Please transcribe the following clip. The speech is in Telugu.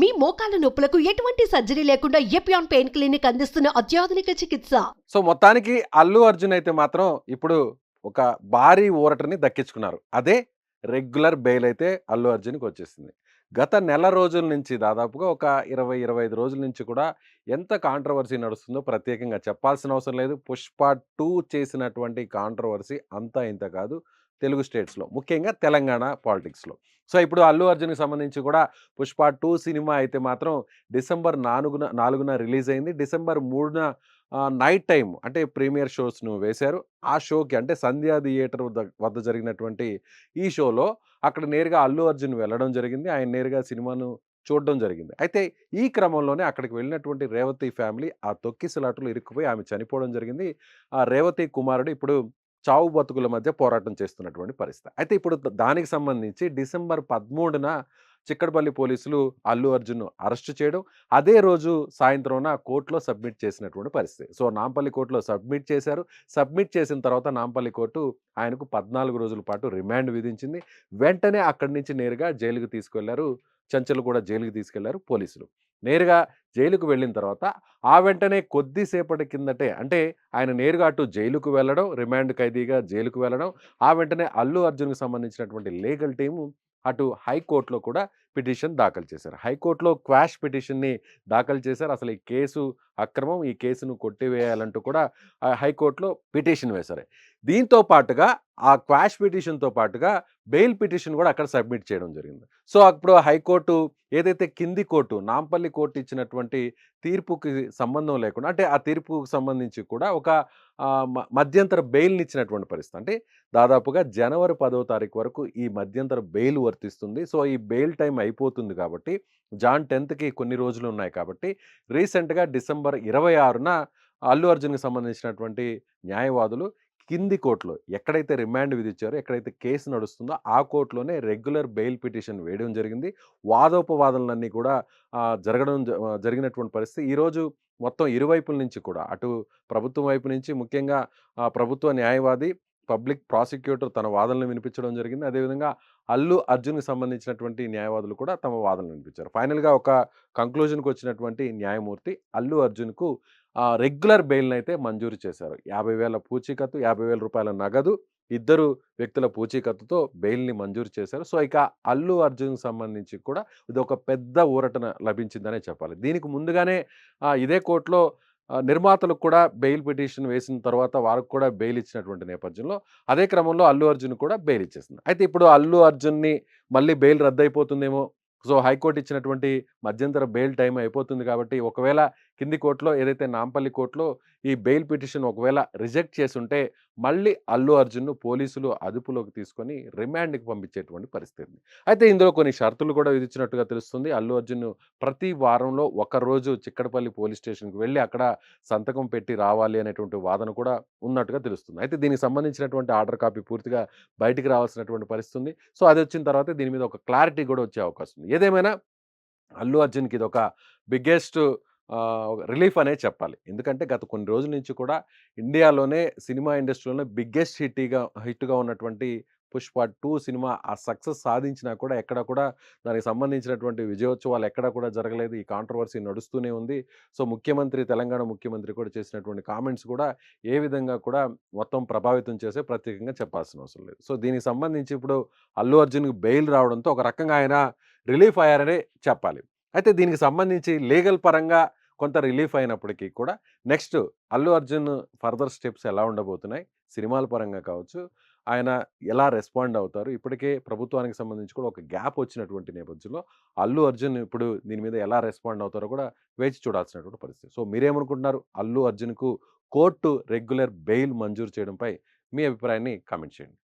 మీ మోకాల నొప్పులకు ఎటువంటి సర్జరీ లేకుండా ఎపియాన్ పెయిన్ క్లినిక్ అందిస్తున్న అత్యాధునిక చికిత్స? సో మొత్తానికి అల్లు అర్జున్ అయితే మాత్రం ఇప్పుడు ఒక భారీ ఊరటని దక్కించుకున్నారు. అదే రెగ్యులర్ బెయిల్ అయితే అల్లు అర్జున్కి వచ్చేసింది. గత నెల రోజుల నుంచి దాదాపుగా ఒక ఇరవై ఇరవై ఐదు రోజుల నుంచి కూడా ఎంత కాంట్రవర్సీ నడుస్తుందో ప్రత్యేకంగా చెప్పాల్సిన అవసరం లేదు. పుష్ప టూ చేసినటువంటి కాంట్రవర్సీ అంతా ఇంత కాదు. తెలుగు స్టేట్స్లో ముఖ్యంగా తెలంగాణ పాలిటిక్స్లో. సో ఇప్పుడు అల్లు అర్జున్కి సంబంధించి కూడా పుష్ప టూ సినిమా అయితే మాత్రం డిసెంబర్ నాలుగున నాలుగున రిలీజ్ అయింది. డిసెంబర్ మూడున నైట్ టైం అంటే ప్రీమియర్ షోస్ను వేశారు. ఆ షోకి అంటే సంధ్యా థియేటర్ వద్ద వద్ద జరిగినటువంటి ఈ షోలో అక్కడ నేరుగా అల్లు అర్జున్ వెళ్ళడం జరిగింది. ఆయన నేరుగా సినిమాను చూడడం జరిగింది. అయితే ఈ క్రమంలోనే అక్కడికి వెళ్ళినటువంటి రేవతి ఫ్యామిలీ ఆ తొక్కిసలాటలో ఇరుక్కుపోయి ఆమె చనిపోవడం జరిగింది. ఆ రేవతి కుమారుడు ఇప్పుడు చావు బతుకుల మధ్య పోరాటం చేస్తున్నటువంటి పరిస్థితి. అయితే ఇప్పుడు దానికి సంబంధించి డిసెంబర్ పదమూడున చిక్కడపల్లి పోలీసులు అల్లు అర్జున్ అరెస్ట్ చేయడం అదే రోజు సాయంత్రంన కోర్టులో సబ్మిట్ చేసినటువంటి పరిస్థితి. సో నాంపల్లి కోర్టులో సబ్మిట్ చేశారు. సబ్మిట్ చేసిన తర్వాత నాంపల్లి కోర్టు ఆయనకు పద్నాలుగు రోజుల పాటు రిమాండ్ విధించింది. వెంటనే అక్కడి నుంచి నేరుగా జైలుకు తీసుకెళ్ళారు. చంచలు కూడా జైలుకి తీసుకెళ్ళారు పోలీసులు. నేరుగా జైలుకు వెళ్ళిన తర్వాత ఆ వెంటనే కొద్దిసేపటి కిందటే అంటే ఆయన నేరుగా అటు జైలుకు వెళ్ళడం రిమాండ్ ఖైదీగా జైలుకు వెళ్ళడం ఆ వెంటనే అల్లు అర్జున్కి సంబంధించినటువంటి లీగల్ టీము అటు హైకోర్టులో కూడా పిటిషన్ దాఖలు చేశారు. హైకోర్టులో క్వాష్ పిటిషన్ని దాఖలు చేశారు. అసలు ఈ కేసు అక్రమం ఈ కేసును కొట్టివేయాలంటూ కూడా హైకోర్టులో పిటిషన్ వేశారు. దీంతో పాటుగా ఆ క్వాష్ పిటిషన్తో పాటుగా బెయిల్ పిటిషన్ కూడా అక్కడ సబ్మిట్ చేయడం జరిగింది. సో అప్పుడు హైకోర్టు ఏదైతే కింది కోర్టు నాంపల్లి కోర్టు ఇచ్చినటువంటి తీర్పుకి సంబంధం లేకుండా అంటే ఆ తీర్పుకు సంబంధించి కూడా ఒక మ- మధ్యంతర బెయిల్ని ఇచ్చినటువంటి పరిస్థితి. అంటే దాదాపుగా జనవరి పదో తారీఖు వరకు ఈ మధ్యంతర బెయిల్ వర్తిస్తుంది. సో ఈ బెయిల్ టైం అయిపోతుంది కాబట్టి జాన్ టెన్త్కి కొన్ని రోజులు ఉన్నాయి కాబట్టి రీసెంట్గా డిసెంబర్ ఇరవై ఆరున అల్లు అర్జున్కి సంబంధించినటువంటి న్యాయవాదులు కింది కోర్టులో ఎక్కడైతే రిమాండ్ విధించారో ఎక్కడైతే కేసు నడుస్తుందో ఆ కోర్టులోనే రెగ్యులర్ బెయిల్ పిటిషన్ వేయడం జరిగింది. వాదోపవాదనలన్నీ కూడా జరగడం జ- జరిగినటువంటి పరిస్థితి. ఈరోజు మొత్తం ఇరువైపుల నుంచి కూడా అటు ప్రభుత్వం వైపు నుంచి ముఖ్యంగా ప్రభుత్వ న్యాయవాది పబ్లిక్ ప్రాసిక్యూటర్ తన వాదనలు వినిపించడం జరిగింది. అదేవిధంగా అల్లు అర్జున్కి సంబంధించినటువంటి న్యాయవాదులు కూడా తమ వాదనలు వినిపించారు. ఫైనల్గా ఒక కంక్లూజన్కి వచ్చినటువంటి న్యాయమూర్తి అల్లు అర్జున్కు రెగ్యులర్ బెయిల్ని అయితే మంజూరు చేశారు. యాభై వేల పూచీకత్తు యాభై వేల రూపాయల నగదు ఇద్దరు వ్యక్తుల పూచీకత్తుతో బెయిల్ని మంజూరు చేశారు. సో ఇక అల్లు అర్జున్కి సంబంధించి కూడా ఇది ఒక పెద్ద ఊరటన లభించిందనే చెప్పాలి. దీనికి ముందుగానే ఇదే కోర్టులో నిర్మాతలకు కూడా బెయిల్ పిటిషన్ వేసిన తర్వాత వారికి కూడా బెయిల్ ఇచ్చినటువంటి నేపథ్యంలో అదే క్రమంలో అల్లు అర్జున్ కూడా బెయిల్ ఇచ్చేసింది. అయితే ఇప్పుడు అల్లు అర్జున్ని మళ్ళీ బెయిల్ రద్దయిపోతుందేమో సో హైకోర్టు ఇచ్చినటువంటి మధ్యంతర బెయిల్ టైం అయిపోతుంది కాబట్టి ఒకవేళ కింది కోర్టులో ఏదైతే నాంపల్లి కోర్టులో ఈ బెయిల్ పిటిషన్ ఒకవేళ రిజెక్ట్ చేస్తుంటే మళ్ళీ అల్లు అర్జున్ను పోలీసులు అదుపులోకి తీసుకొని రిమాండ్కి పంపించేటువంటి పరిస్థితి అయితే ఇందులో కొన్ని షరతులు కూడా విధించినట్టుగా తెలుస్తుంది. అల్లు అర్జున్ ప్రతి వారంలో ఒకరోజు చిక్కడపల్లి పోలీస్ స్టేషన్కి వెళ్ళి అక్కడ సంతకం పెట్టి రావాలి అనేటువంటి వాదన కూడా ఉన్నట్టుగా తెలుస్తుంది. అయితే దీనికి సంబంధించినటువంటి ఆర్డర్ కాపీ పూర్తిగా బయటికి రావాల్సినటువంటి పరిస్థితి ఉంది సో అది వచ్చిన తర్వాత దీని మీద ఒక క్లారిటీ కూడా వచ్చే అవకాశం ఉంది. ఏదేమైనా అల్లు అర్జున్కి ఇది ఒక బిగ్గెస్ట్ రిలీఫ్ అనే చెప్పాలి. ఎందుకంటే గత కొన్ని రోజుల నుంచి కూడా ఇండియాలోనే సినిమా ఇండస్ట్రీలోనే బిగ్గెస్ట్ హిట్గా హిట్గా ఉన్నటువంటి పుష్ప టూ సినిమా ఆ సక్సెస్ సాధించినా కూడా ఎక్కడ కూడా దానికి సంబంధించినటువంటి విజయోత్సవాలు ఎక్కడ కూడా జరగలేదు. ఈ కాంట్రవర్సీ నడుస్తూనే ఉంది. సో ముఖ్యమంత్రి తెలంగాణ ముఖ్యమంత్రి కూడా చేసినటువంటి కామెంట్స్ కూడా ఏ విధంగా కూడా మొత్తం ప్రభావితం చేసే ప్రత్యేకంగా చెప్పాల్సిన అవసరం లేదు. సో దీనికి సంబంధించి ఇప్పుడు అల్లు అర్జున్కి బెయిల్ రావడంతో ఒక రకంగా ఆయన రిలీఫ్ అయ్యారనే చెప్పాలి. అయితే దీనికి సంబంధించి లీగల్ పరంగా కొంత రిలీఫ్ అయినప్పటికీ కూడా next Allu Arjun further steps ఎలా ఉండబోతున్నాయి సినిమాల పరంగా కావచ్చు ఆయన ఎలా రెస్పాండ్ అవుతారు ఇప్పటికే ప్రభుత్వానికి సంబంధించి కూడా ఒక గ్యాప్ వచ్చినటువంటి నేపథ్యంలో అల్లు అర్జున్ ఇప్పుడు దీని మీద ఎలా రెస్పాండ్ అవుతారో కూడా వేచి చూడాల్సినటువంటి పరిస్థితి. సో మీరేమనుకుంటున్నారు? అల్లు అర్జున్కు కోర్టు రెగ్యులర్ బెయిల్ మంజూరు చేయడంపై మీ అభిప్రాయాన్ని కామెంట్ చేయండి.